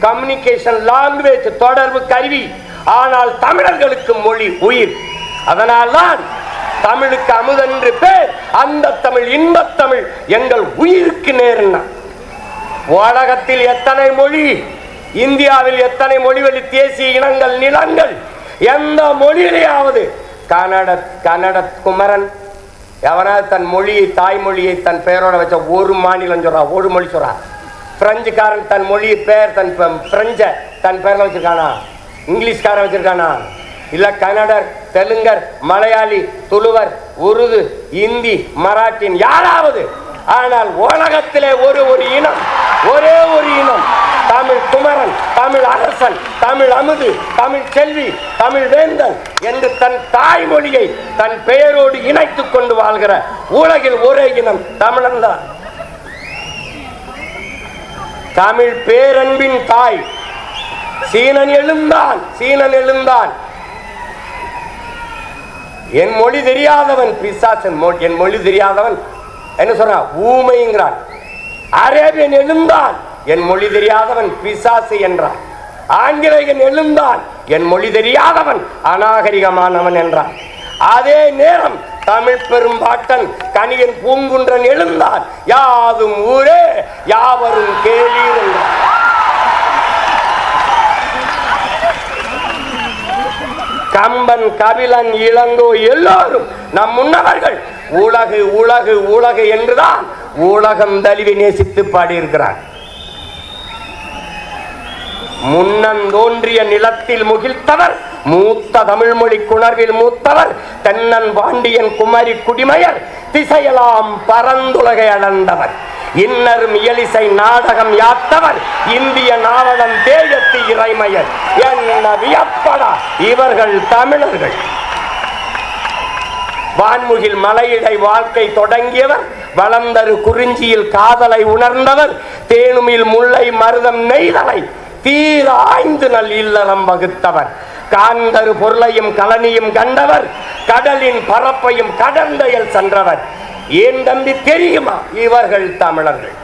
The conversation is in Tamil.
கம்யூனிகேஷன் லாங்குவேஜ் தொடர்பு கருவி. ஆனால் தமிழர்களுக்கு மொழி உயிர். அதனால்தான் தமிழுக்கு அமுதென்று பேர் அந்த தமிழ் இன்பத் தமிழ் எங்கள் உயிருக்கு நேர்னா. உலகத்தில் எத்தனை மொழி? இந்தியாவில் எத்தனை மொழிவழி தேசிய இனங்கள் நிலங்கள்? எந்த மொழியிலேயாவது? கன்னட கன்னட குமரன். எவனாவது தன் மொழியை தாய்மொழியை தன் பெயரோட வச்ச ஒரு மாநிலம் சொல்றா ஒரு மொழி சொல்றா? பிரெஞ்சுக்காரன் தன் மொழி பேர் தன் ப- பிரெஞ்ச தன் பேரில் வச்சிருக்கானா? இங்கிலீஷ்காரன் வச்சிருக்கானா? இல்ல கன்னடர் தெலுங்கர் மலையாளி துளுவர் உருது இந்தி மராட்டின் யாராவது? ஆனால் உலகத்திலே ஒரு ஒரு இனம் ஒரே ஒரு இனம் தமிழ் குமரன் தமிழ் அரசன் தமிழ் அமுது தமிழ் செல்வி தமிழ் வேந்தன் என்று தன் தாய்மொழியை தன் பெயரோடு இணைத்துக் கொண்டு வாழ்கிற உலகில் ஒரே இனம் தமிழன் தான் தமிழ் பேரன்பின் தாய். சீனன் எழுந்தான் சீனன் எழுந்தான். என் மொழி தெரியாதவன் பிசாசன் என் மொழி தெரியாதவன் என்ன சொல்றான் ஊமைங்கிறான். அரேபியன் எழுந்தான் என் மொழி தெரியாதவன் பிசாசு என்றான். ஆங்கிலேயன் எழுந்தான் என் மொழி தெரியாதவன் அநாகரிகமானவன் என்றான். அதே நேரம் தமிழ் பெரும்பாட்டன் கணியன் பூங்குன்றன் எழுந்தான் யாதும் ஊரே யாவரும் கேளீர் கம்பன் கபிலன் இளங்கோ எல்லாரும் நம் முன்னவர்கள் உலகு உலகு உலகு என்றுதான் உலகம் தழுவி நேசித்து பாடியிருக்கிறார். முன்னன் தோன்றிய நிலத்தில் முகிழ்த்தவர் மூத்த தமிழ்மொழி குணர்வில் மூத்தவர் தென்னன் பாண்டியன் குமரி குடிமையர் திசையெல்லாம் பரந்துலகை அளந்தவர் இன்னரும் இயலிசை நாடகம் யாத்தவர் இந்திய நாடகம் தேயத்து இறைமையர். என்ன வியப்படா இவர்கள் தமிழர்கள். வான்முகில் மலையிடை வாழ்க்கை தொடங்கியவர் வளர்ந்தரு குறிஞ்சியில் காதலை உணர்ந்தவர் தேனுமில் முல்லை மருதம் நெய்தலை தீர ஆய்ந்து நல் இல்லறம் வகுத்தவர். காந்தரு பொருளையும் கலனியும் கண்டவர் கடலின் பரப்பையும் கடந்தையில் சென்றவர். ஏன் தம்பி தெரியுமா? இவர்கள் தமிழர்கள்.